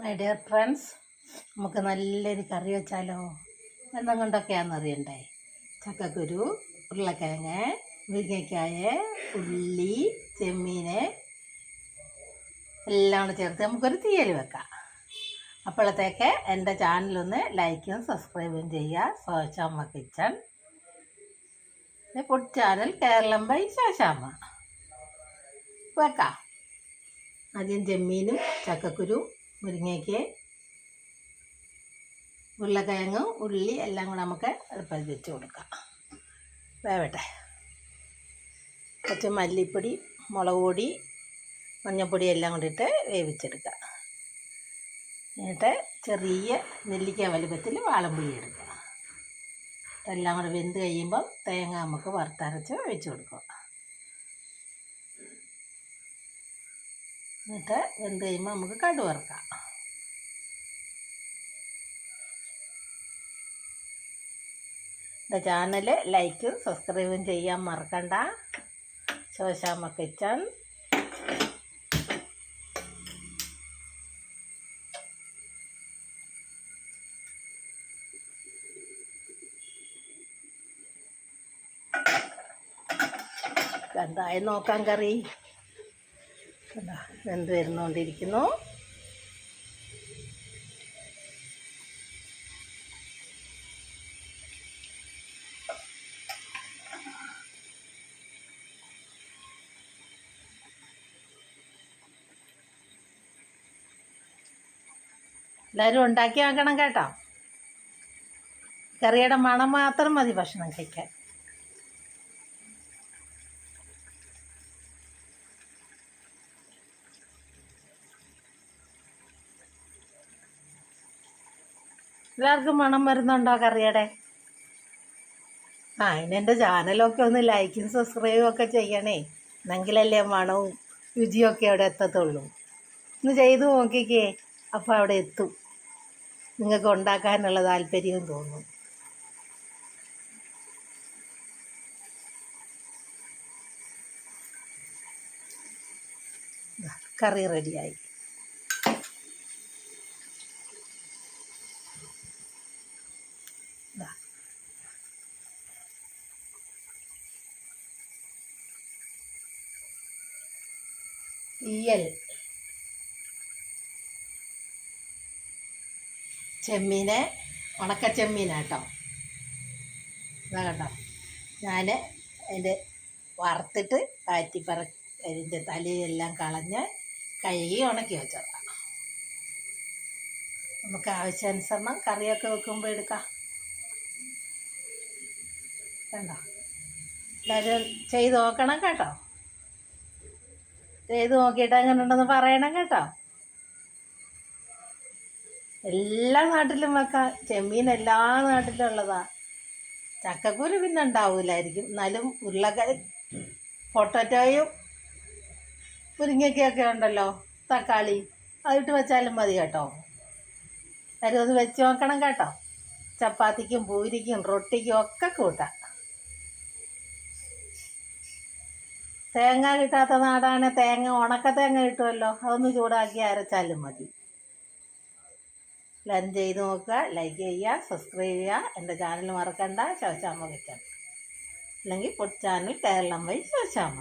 My dear friends നമുക്ക് നല്ലൊരു കറി വെച്ചാലോ? എണ്ണം കൊണ്ടൊക്കെയാണെന്ന് അറിയണ്ടേ? ചക്കക്കുരു ഉരുളക്കിഴങ്ങ് മുരിങ്ങയ്ക്കായ ഉള്ളി ചെമ്മീന് എല്ലാം കൂടെ ചേർത്ത് നമുക്കൊരു തീയൽ വെക്കാം. അപ്പോഴത്തേക്ക് എന്റെ ചാനലൊന്ന് ലൈക്കും സബ്സ്ക്രൈബും ചെയ്യുക. Soshamma kitchen. Food channel Keralam by Shoshamma വെക്കാം. ആദ്യം ചെമ്മീനും ചക്കക്കുരു മുരിങ്ങയ്ക്ക് ഉരുളക്കിഴങ്ങും ഉള്ളി എല്ലാം കൂടെ നമുക്ക് അടുപ്പത്തിൽ വെച്ച് കൊടുക്കാം. വേവട്ടെ. കുറച്ച് മല്ലിപ്പൊടി മുളക് പൊടി മഞ്ഞൾപ്പൊടി എല്ലാം കൂടിയിട്ട് വേവിച്ചെടുക്കുക. എന്നിട്ട് ചെറിയ നെല്ലിക്ക വലുപ്പത്തിൽ വാളംപുളി എടുക്കുക. എല്ലാം കൂടെ വെന്ത് കഴിയുമ്പം തേങ്ങ നമുക്ക് വറുത്തരച്ച് ഒഴിച്ച് കൊടുക്കുക. എന്നിട്ട് വെന്ത് കഴിയുമ്പോൾ നമുക്ക് കടു വറുക്കാം. എന്റെ ചാനൽ ലൈക്കും സബ്സ്ക്രൈബും ചെയ്യാൻ മറക്കണ്ട. ശോശാമ്മ കിച്ചൺ. എന്തായി നോക്കാൻ കറി? കണ്ടാ വെന്ത് വരുന്നുകൊണ്ടിരിക്കുന്നു എല്ലാവരും ഉണ്ടാക്കി വെക്കണം കേട്ടോ. കറിയുടെ മണം മാത്രം മതി ഭക്ഷണം കഴിക്കാൻ. എല്ലാവർക്കും മണം വരുന്നുണ്ടോ കറിയുടെ? ആ എന്റെ ചാനലൊക്കെ ഒന്ന് ലൈക്കും സബ്സ്ക്രൈബും ഒക്കെ ചെയ്യണേ. എന്നെങ്കിലല്ലേ മണവും രുചിയൊക്കെ അവിടെ എത്തത്തുള്ളൂ. ഒന്ന് ചെയ്തു നോക്കിക്കേ. അപ്പോൾ അവിടെ എത്തും. നിങ്ങൾക്ക് ഉണ്ടാക്കാനുള്ള താല്പര്യവും തോന്നും. കറി റെഡിയായി തീയൽ. ചെമ്മീന് ഉണക്ക ചെമ്മീനാട്ടോ ഇതാ കണ്ടോ? ഞാൻ അതിന്റെ വറുത്തിട്ട് കാറ്റിപ്പറ അതിന്റെ തലയെല്ലാം കളഞ്ഞ് കഴുകി ഉണക്കി വെച്ചതാണ് നമുക്ക് ആവശ്യാനുസരണം കറിയൊക്കെ വെക്കുമ്പോൾ എടുക്കാം. കണ്ടോ? എല്ലാവരും ചെയ്ത് നോക്കണം കേട്ടോ. ചെയ്ത് നോക്കിയിട്ട് അങ്ങനെ ഉണ്ടെന്ന് പറയണം കേട്ടോ. എല്ലാ നാട്ടിലും വെക്കാം. ചെമ്മീൻ എല്ലാ നാട്ടിലും ഉള്ളതാ. ചക്കക്കുരു പിന്നെ ഉണ്ടാവില്ലായിരിക്കും എന്നാലും ഉരുളക്കിഴ പൊട്ടറ്റോയും മുരിങ്ങയ്ക്കൊക്കെ ഉണ്ടല്ലോ തക്കാളി അതിട്ട് വെച്ചാലും മതി കേട്ടോ. എല്ലാവരും അത് വെച്ച് നോക്കണം കേട്ടോ. ചപ്പാത്തിക്കും പൂരിക്കും റൊട്ടിക്കും ഒക്കെ കൂട്ടാം. തേങ്ങ കിട്ടാത്ത നാടാണ്. തേങ്ങ ഉണക്ക തേങ്ങ കിട്ടുമല്ലോ. അതൊന്ന് ചൂടാക്കി അരച്ചാലും മതി. ലഞ്ച് ചെയ്ത് നോക്കുക ലൈക്ക് ചെയ്യുക സബ്സ്ക്രൈബ് ചെയ്യുക. എന്റെ ചാനൽ മറക്കണ്ട. ശോശാമ്മ വെക്കാൻ അല്ലെങ്കിൽ പൊട്ട് ചാനൽ കേരളം വൈ ശോശാമ്മ